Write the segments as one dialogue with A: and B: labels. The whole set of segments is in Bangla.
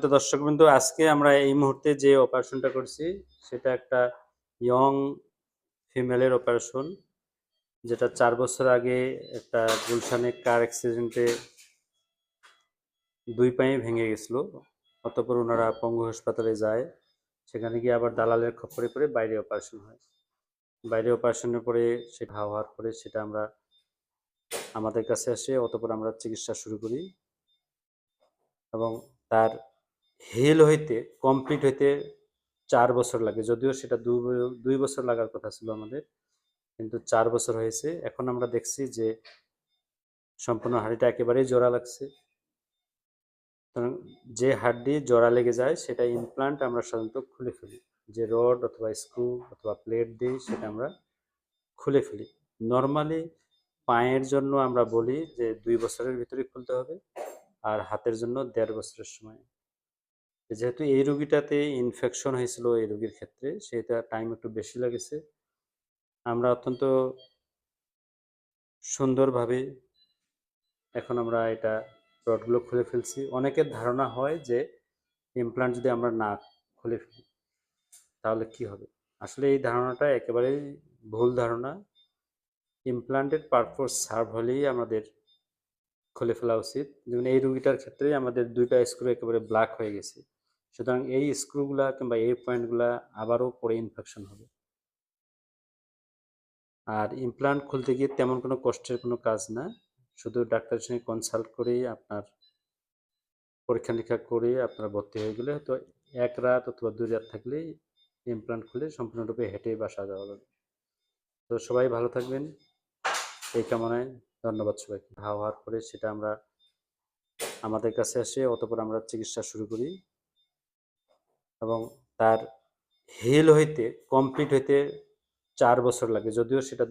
A: সম্মানিত দর্শকবৃন্দ, আজকে আমরা এই মুহূর্তে যে অপারেশনটা করছি, সেটা একটা ইয়ং ফিমেলের অপারেশন যেটা চার বছর আগে একটা গুলশানে কার অ্যাক্সিডেন্টে দুই পায়ে ভেঙে গেছিল। অতপর ওনারা পঙ্গু হাসপাতালে যায়, সেখানে গিয়ে আবার দালালের খপ্পরে পড়ে বাইরে অপারেশন হয়। বাইরে অপারেশনের পরে সেটা হওয়ার পরে সেটা আমরা, আমাদের কাছে আসে, অতপর আমরা চিকিৎসা শুরু করি। এবং তার হেল হইতে, কমপ্লিট হইতে চার বছর লাগে। যদিও সেটা দুই বছর লাগার কথা ছিল আমাদের, কিন্তু চার বছর হয়েছে। এখন আমরা দেখছি যে সম্পূর্ণ হাড়িটা একেবারেই জোড়া লাগছে। যে হাড্ডি জোড়া লেগে যায়, সেটা ইমপ্লান্ট আমরা সাধারণত খুলে ফেলি। যে রড অথবা স্ক্রু অথবা প্লেট দিই সেটা আমরা খুলে ফেলি। নর্মালি পায়ের জন্য আমরা বলি যে দুই বছরের ভিতরে খুলতে হবে, আর হাতের জন্য দেড় বছরের সময়। যেহেতু এই রোগীটাতে ইনফেকশন হয়েছিল এই রোগীর ক্ষেত্রে, সেটা টাইম একটু বেশি লেগেছে। আমরা অত্যন্ত সুন্দরভাবে এখন আমরা এটা রডগুলো খুলে ফেলছি। অনেকের ধারণা হয় যে ইমপ্লান্ট যদি আমরা না খুলে ফেলি, তাহলে কি হবে? আসলে এই ধারণাটা একেবারেই ভুল ধারণা। ইমপ্লান্টের পারপোজ সার্ভ হলেই আমাদের খুলে ফেলা উচিত। যেমন এই রুগীটার ক্ষেত্রে আমাদের দুইটা স্ক্রু একেবারে ব্ল্যাক হয়ে গেছে। সুতরাং এই স্ক্রুগুলা কিংবা এই পয়েন্টগুলা আবারও পরে ইনফেকশন হবে। আর ইমপ্লান্ট খুলতে গিয়ে তেমন কোনো কষ্টের কোনো কাজ না। শুধু ডাক্তারের সঙ্গে কনসাল্ট করেই আপনার পরীক্ষা নিরীক্ষা করে আপনারা ভর্তি হয়ে গেলে হয়তো এক রাত অথবা দুই রাত থাকলেই ইমপ্লান্ট খুলে সম্পূর্ণরূপে হেঁটে বাসা যাওয়া যাবে। তো সবাই ভালো থাকবেন। এই কামনায় ধন্যবাদ সবাইকে। হওয়ার পরে সেটা আমরা, আমাদের কাছে আসে অতপর আমরা চিকিৎসা শুরু করি। এবং তার হিল হইতে কমপ্লিট হইতে চার বছর লাগে। যদিও সেটা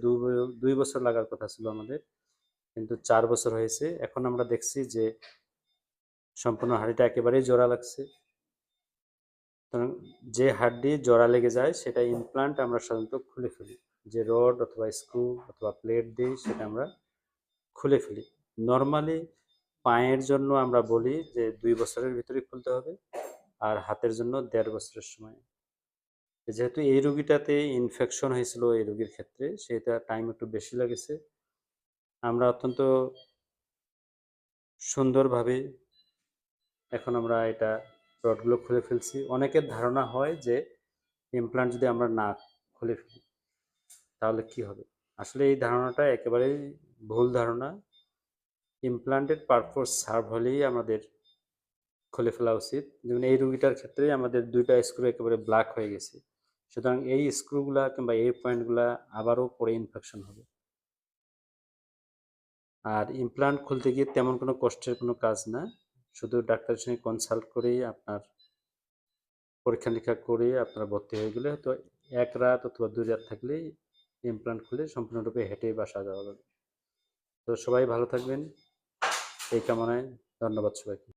A: দুই বছর লাগার কথা ছিল আমাদের, কিন্তু চার বছর হয়েছে। এখন আমরা দেখছি যে সম্পূর্ণ হাড়িটা একেবারেই জোড়া লাগছে। যে হাড্ডি জোড়া লেগে যায়, সেটা ইমপ্লান্ট আমরা সাধারণত খুলে ফেলি। যে রড অথবা স্ক্রু অথবা প্লেট দিই সেটা আমরা খুলে ফেলি। নর্মালি পায়ের জন্য আমরা বলি যে দুই বছরের ভিতরে খুলতে হবে। আর হাতের জন্য দেড় বছরের সময়। যেহেতু এই রোগীটাতে ইনফেকশন হয়েছিল এই রুগীর ক্ষেত্রে, সেটা টাইম একটু বেশি লেগেছে। আমরা অত্যন্ত সুন্দরভাবে এখন আমরা এটা রডগুলো খুলে ফেলছি। অনেকের ধারণা হয় যে ইমপ্লান্ট যদি আমরা না খুলে ফেলি, তাহলে কি হবে? আসলে এই ধারণাটা একেবারেই ভুল ধারণা। ইমপ্লান্টের পারপোজ সার্ভ হলেই আমাদের খুলে ফেলা উচিত। যেমন এই রুগীটার ক্ষেত্রে আমাদের দুইটা স্ক্রু একেবারে ব্ল্যাক হয়ে গেছে। সুতরাং এই স্ক্রুগুলা কিংবা এই পয়েন্টগুলা আবারও পরে ইনফেকশন হবে। আর ইমপ্লান্ট খুলতে গিয়ে তেমন কোনো কষ্টের কোনো কাজ না। শুধু ডাক্তারের সঙ্গে কনসাল্ট করেই আপনার পরীক্ষা নিরীক্ষা করে আপনারা ভর্তি হয়ে গেলে হয়তো এক রাত অথবা দুই রাত থাকলেই ইমপ্লান্ট খুলে সম্পূর্ণরূপে হেঁটে বাসা যাওয়া যাবে। তো সবাই ভালো থাকবেন। এই কামনায় ধন্যবাদ সবাইকে।